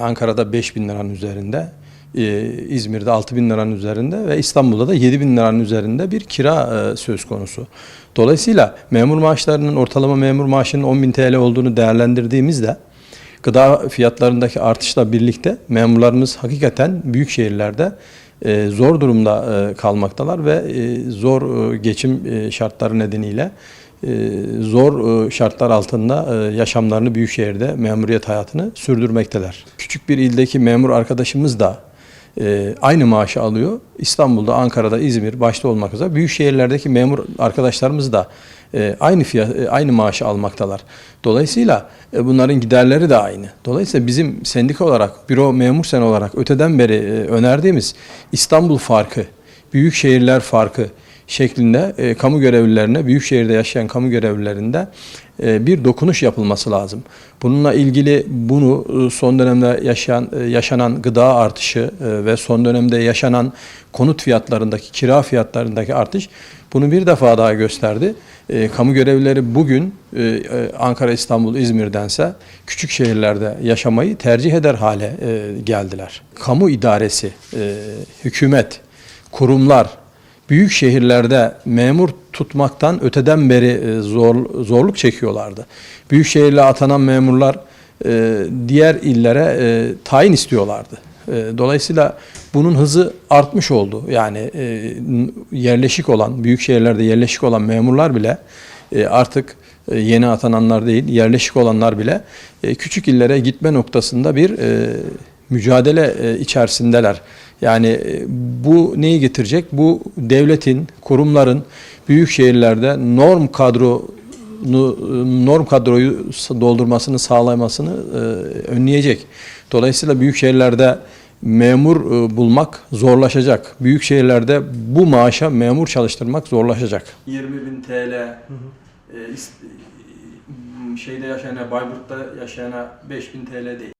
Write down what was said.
Ankara'da 5 bin liranın üzerinde, e, İzmir'de 6 bin liranın üzerinde ve İstanbul'da da 7 bin liranın üzerinde bir kira e, söz konusu. Dolayısıyla memur maaşlarının ortalama memur maaşının 10 bin TL olduğunu değerlendirdiğimizde gıda fiyatlarındaki artışla birlikte memurlarımız hakikaten büyük şehirlerde e, zor durumda e, kalmaktalar ve e, zor geçim şartları nedeniyle zor şartlar altında yaşamlarını büyük şehirde memuriyet hayatını sürdürmekteler. Küçük bir ildeki memur arkadaşımız da aynı maaşı alıyor. İstanbul'da, Ankara'da, İzmir başta olmak üzere büyük şehirlerdeki memur arkadaşlarımız da e, aynı fiyat, e, aynı maaşı almaktalar. Dolayısıyla e, bunların giderleri de aynı. Dolayısıyla bizim sendika olarak, büro memur sen olarak öteden beri e, önerdiğimiz İstanbul farkı, büyük şehirler farkı şeklinde kamu görevlilerine, büyük şehirde yaşayan kamu görevlilerinde bir dokunuş yapılması lazım. Bununla ilgili bunu e, son dönemde yaşayan e, yaşanan gıda artışı e, ve son dönemde yaşanan konut fiyatlarındaki, kira fiyatlarındaki artış bunu bir defa daha gösterdi. E, kamu görevlileri bugün e, e, Ankara, İstanbul, İzmir'dense küçük şehirlerde yaşamayı tercih eder hale e, geldiler. Kamu idaresi, e, hükümet, kurumlar, büyük şehirlerde memur tutmaktan öteden beri e, zor, zorluk çekiyorlardı. Büyük şehirle atanan memurlar e, diğer illere e, tayin istiyorlardı. E, Dolayısıyla bunun hızı artmış oldu. Yani e, yerleşik olan, büyük şehirlerde yerleşik olan memurlar bile e, artık e, yeni atananlar değil, yerleşik olanlar bile e, küçük illere gitme noktasında bir mücadele e, içerisindeler. Yani e, bu neyi getirecek? Bu devletin, kurumların büyük şehirlerde norm kadro norm kadroyu doldurmasını sağlamasını e, önleyecek. Dolayısıyla büyük şehirlerde memur e, bulmak zorlaşacak. Büyük şehirlerde bu maaşa memur çalıştırmak zorlaşacak. 20 bin TL e, şeyde yaşayana, Bayburt'ta yaşayana 5 bin TL değil.